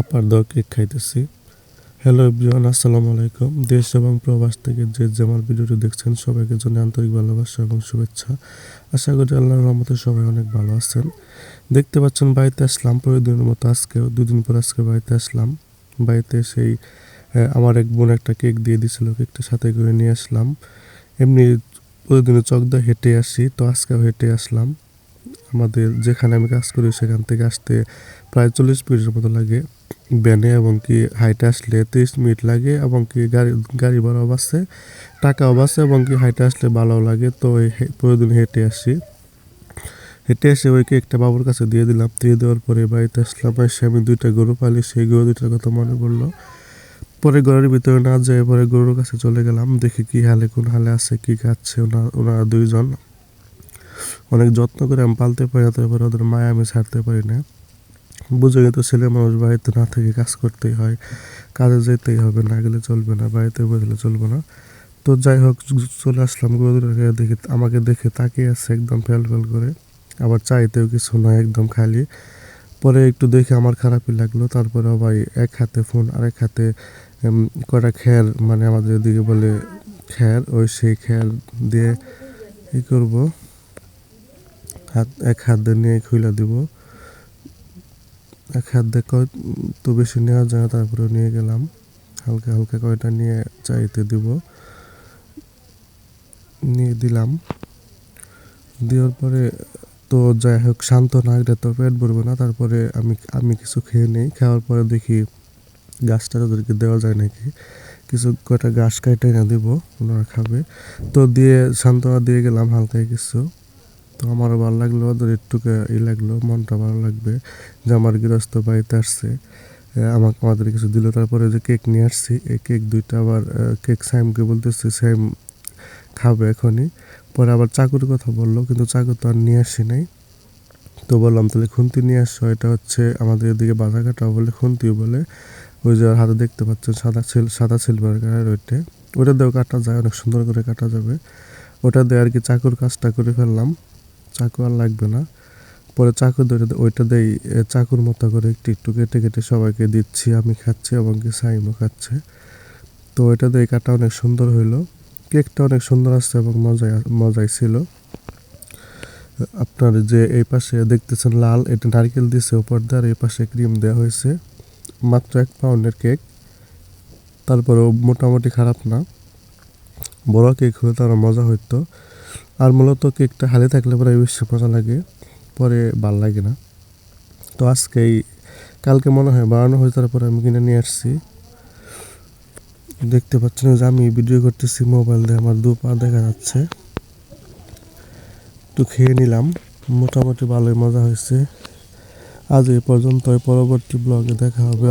আপার দর কেক খাইতেছি। Hello everyone আসসালামু আলাইকুম। দেশ এবং প্রবাস থেকে যে আমার ভিডিওটি দেখছেন, সবাইকে জন্য আন্তরিক ভালোবাসা এবং শুভেচ্ছা। আশা করি আল্লাহর রহমতে সবাই অনেক ভালো আছেন। দেখতে পাচ্ছেন, বাড়িতে আসলাম। প্রতিদিনের মতো আজকেও, দুদিন পর আজকে বাড়িতে আসলাম। বাড়িতে সেই আমার এক বোন একটা কেক দিয়ে দিছিল কেকটা সাথে করে নিয়ে আসলাম। এমনি প্রতিদিনের চকদা হেঁটে আসি, তো আজকেও হেঁটে আসলাম। আমাদের যেখানে আমি কাজ করি, সেখান থেকে আসতে প্রায় চল্লিশ মিনিটের মতো লাগে। ব্যানে এবং কি হাইটে আসলে তিরিশ মিনিট লাগে এবং কি গাড়ি গাড়ি ভাড়াও বাসে টাকাও বাসে এবং কি হাইটে আসলে ভালোও লাগে। তো হে- প্রতিদিন হেঁটে আসি। হেঁটে এসে ওই একটা বাবুর কাছে দিয়ে দিলাম। দিয়ে দেওয়ার পরে বাড়িতে আসলাম, এসে আমি দুইটা গরু পালি, সেই গরু দুইটার কথা মনে পড়ল। পরে ঘরের ভিতরে না যেয়ে পরে গরুর কাছে চলে গেলাম। দেখি কি হালে, কোন হালে আছে, কি খাচ্ছে ওনার ওনারা দুইজন। অনেক যত্ন করে আমি পালতে পারি না তারপরে ওদের মায়া আমি ছাড়তে পারি না। বুঝে তো ছেলে মানুষ বাড়িতে না থেকে কাজ করতেই হয়, কাজে যেতেই হবে, না গেলে চলবে না, বাড়িতে বসলে চলবে না। তো যাই হোক, চলে আসলাম গরুটাকে দেখে, আমাকে দেখে তাকিয়ে আছে একদম ফেল ফেল করে। আবার চাইতেও কিছু নয় একদম খালি। পরে একটু দেখে আমার খারাপই লাগল, তারপরে ভাই এক হাতে ফোন, আরেক হাতে কটা খ্যার মানে আমাদের এদিকে বলে খ্যার ওই সেই খ্যার দিয়ে ই করব। হাত, এক হাত দিয়ে নিয়ে খুলে দিব। এক হাত দিয়ে কয়, তো বেশি নেওয়া যায় না, তারপরে নিয়ে গেলাম। হালকা হালকা কয়টা নিয়ে চাইতে দিব। নিয়ে দিলাম। দেওয়ার পরে, তো যাই হোক, শান্ত না এটা তো পেট ভরবে না। তারপরে আমি আমি কিছু খেয়ে নিই। খাওয়ার পরে দেখি গাছটা তাদেরকে দেওয়া যায় নাকি। কিছু কয়টা গাছ কাইটে না দিব, ওনারা খাবে। তো দিয়ে সান্ত্বনা দিয়ে গেলাম হালকা কিছু। তো আমারও ভালো লাগল, ওদের একটু ই লাগল, মনটা ভালো লাগবে। যে আমার গৃহস্থ বাড়িতে আসছে আমাকে আমাদের কিছু দিল, তারপরে যে কেক নিয়ে আসছি, এই কেক দুইটা আবার কেক সাইমকে বলতেছে, সাইম খাবে এখনই। পরে আবার চাকুর কথা বলল, কিন্তু চাকু তো আর নিয়ে আসি নাই। তো বললাম, তাহলে খুন্তি নিয়ে আসছো এটা হচ্ছে আমাদের এদিকে বাধা কাটা বলে খুন্তিও বলে। ওই যে হাতে দেখতে পাচ্ছেন সাদা সিল সাদা সিলভার কালার ওইটা। ওটা দিয়েও কাটা যায়, অনেক সুন্দর করে কাটা যাবে। ওটা দিয়ে আর কি চাকুর কাজটা করে ফেললাম। চাকু আর লাগবে না। পরে চাকু ধরে ওইটা দেই চাকুর মতো করে একটু একটু কেটে কেটে সবাইকে দিচ্ছি, আমি খাচ্ছি এবং কি সাইমও খাচ্ছে। তো ওইটা দিয়ে কাটা অনেক সুন্দর হইল। কেকটা অনেক সুন্দর আসছে এবং মজাই মজাই ছিল। আপনার যে এই পাশে দেখতেছেন লাল, এটা নারকেল দিয়েছে উপর দিয়ে, আর এই পাশে ক্রিম দেওয়া হয়েছে। মাত্র এক পাউন্ডের কেক। তারপরেও মোটামুটি খারাপ না। বড় কেক হলে তার মজা হইতো। আর মূলত কেকটা হালে থাকলে পরে বেশি মজা লাগে, পরে ভালো লাগে না। তো আজকেই, কালকে মনে হয় বানানো হয়ে তারপরে আমি কিনে নিয়ে আসছি। দেখতে পাচ্ছেন যে আমি ভিডিও করতেছি, মোবাইল দিয়ে আমার দু পা দেখা যাচ্ছে। তো খেয়ে নিলাম, মোটামুটি ভালোই মজা হয়েছে। আজ এই পর্যন্ত পরবর্তী ব্লগে দেখা হবে।